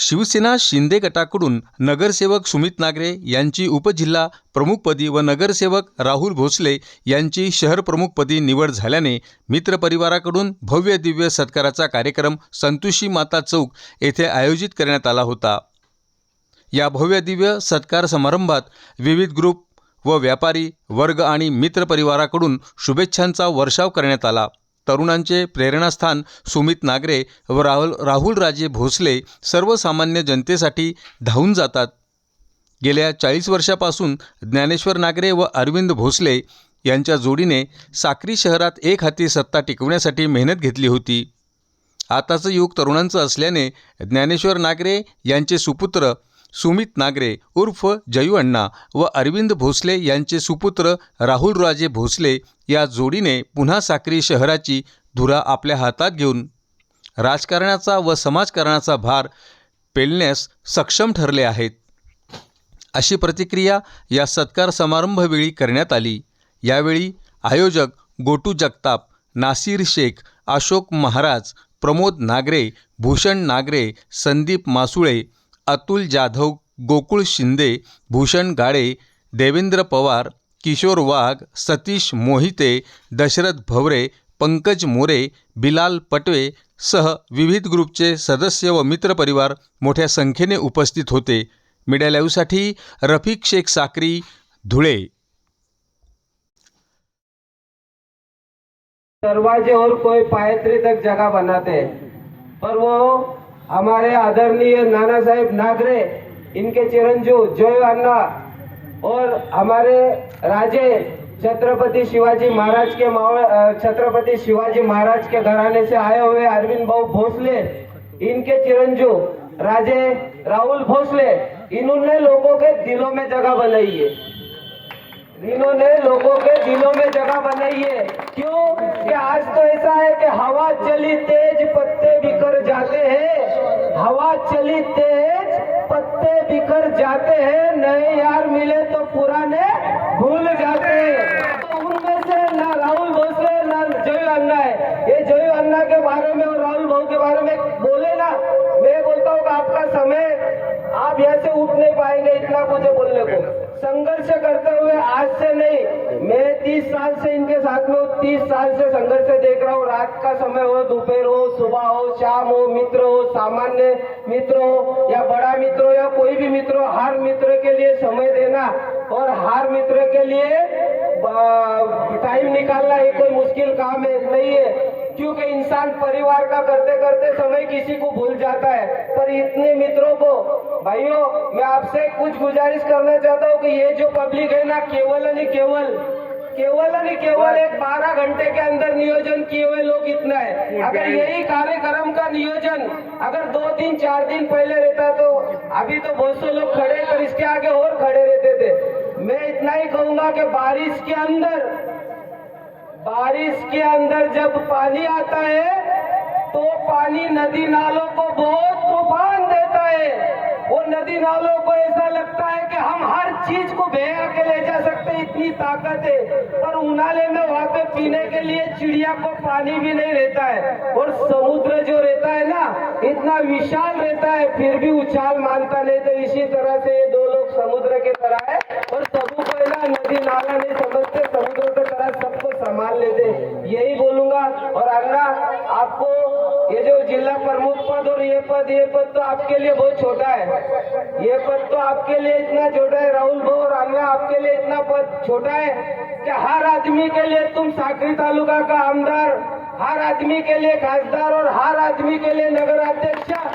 शिवसेना शिंदे गटाकडून नगरसेवक सुमित नागरे यांची उपजिल्हा प्रमुखपदी व नगरसेवक राहुल भोसले यांची शहर प्रमुखपदी निवड झाल्याने मित्रपरिवाराकडून भव्य दिव्य सत्काराचा कार्यक्रम संतोषी माता चौक येथे आयोजित करण्यात आला होता. या भव्य दिव्य सत्कार समारंभात विविध ग्रुप व व्यापारी वर्ग आणि मित्रपरिवाराकडून शुभेच्छांचा वर्षाव करण्यात आला. तरुणांचे प्रेरणास्थान सुमित नागरे व राहुल राहुल राजे भोसले सर्वसामान्य जनतेसाठी धावून जातात. गेल्या चाळीस वर्षापासून ज्ञानेश्वर नागरे व अरविंद भोसले यांच्या जोडीने साक्री शहरात एक हाती सत्ता टिकवण्यासाठी मेहनत घेतली होती. आताचं युग तरुणांचं असल्याने ज्ञानेश्वर नागरे यांचे सुपुत्र सुमित नागरे उर्फ जयू अण्णा व अरविंद भोसले यांचे सुपुत्र राहुल राजे भोसले या जोडीने पुन्हा साक्री शहराची धुरा आपल्या हातात घेऊन राजकारणाचा व समाजकारणाचा भार पेलण्यास सक्षम ठरले आहेत. अशी प्रतिक्रिया या सत्कार समारंभवेळी करण्यात आली. यावेळी आयोजक गोटू जगताप नासिर शेख अशोक महाराज प्रमोद नागरे भूषण नागरे संदीप मासुळे अतुल जाधव गोकुळ शिंदे भूषण गाडे देवेंद्र पवार किशोर वाघ सतीश मोहिते दशरथ भवरे पंकज मोरे बिलाल पटवे सह विविध ग्रुपचे सदस्य व मित्रपरिवार मोठ्या संख्येने उपस्थित होते. मीडिया लाईव्हसाठी रफिक शेख साक्री धुळे. दरवाजे और कोई पायत्री तक जगह बनाते हैं। पर वो हमारे आदरणीय नाना साहेब नागरे इनके चिरंजीव जय अन्ना और हमारे राजे छत्रपति शिवाजी महाराज के माव- छत्रपति शिवाजी महाराज के घराने से आए हुए अरविंद भाऊ भोसले इनके चिरंजीव राजे राहुल भोसले इन्होंने लोगों के दिलों में जगह बनाई है। इन्होंने लोगों के दिलों में जगह बनाई है। क्यों? कि आज तो ऐसा है कि हवा चली तेज, पत्ते बिखर जाते हैं। हवा चली तेज, पत्ते बिखर जाते हैं। नए यार मिले तो पुराने भूल जाते हैं। तो उनमें से ना राहुल भोसले, ना जय अन्ना है। ये जय अन्ना के बारे में और राहुल भाऊ के बारे में बोले ना, मैं बोलता हूँ आपका समय, आप यहाँ से उठ नहीं पाएँगे इतना मुझे बोलने को। संघर्ष करते हुए आज से नहीं मैं तीस साल से इनके साथ में हूँ तीस साल से संघर्ष देख रहा हूँ। रात का समय हो दोपहर हो सुबह हो शाम हो मित्र हो सामान्य मित्र हो या बड़ा मित्र हो या कोई भी मित्र हो हर मित्र के लिए समय देना और हर मित्र के लिए टाइम निकालना ये कोई मुश्किल काम है नहीं है। क्योंकि इंसान परिवार का करते करते समय किसी को भूल जाता है। पर इतने मित्रों को भाइयों मैं आपसे कुछ गुजारिश करना चाहता हूँ कि ये जो पब्लिक है ना केवल नहीं केवल केवल नहीं केवल एक बारह घंटे के अंदर नियोजन किए हुए लोग इतना है। अगर यही कार्यक्रम का नियोजन अगर दो दिन चार दिन पहले रहता तो अभी तो बहुत से लोग खड़े पर इसके आगे और खड़े रहते थे। मैं इतना ही कहूँगा कि बारिश के अंदर बारिश के अंदर जब पानी आता है तो पानी नदी नालों को बहुत तूफ़ान देता है। वो नदी नालों को ऐसा लगता है कि हम हर चीज़ को बहा के ले जा सकते इतनी ताकत है। पर उनाले में वहाँ पे पीने के लिए चिड़िया को पानी भी नहीं रहता है। और समुद्र जो रहता है ना, इतना विशाल रहता है, फिर भी उछाल मानता नहीं। तो इसी तरह से ये दो लोग समुद्र के तरह है। और सबको ना, नदी नाला नहीं और आपको ये जो जिला प्रमुख पद और ये पद ये पद तो आपके लिए बहुत छोटा है। ये पद तो आपके लिए इतना छोटा है राहुल भाऊ और अन्ना आपके लिए इतना पद छोटा है कि हर आदमी के लिए तुम साकरी तालुका का आमदार हर आदमी के लिए खासदार और हर आदमी के लिए नगर अध्यक्ष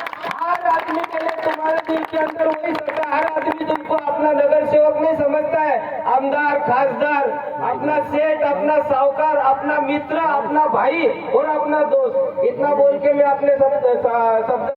हर आदमी के लिए तुम्हारे दिल के अंदर वही सकता है हर आदमी तुमको अपना नगर सेवक नहीं समझता है आमदार खासदार अपना सेठ अपना साहूकार अपना मित्र अपना भाई और अपना दोस्त. इतना बोल के मैं अपने शब्द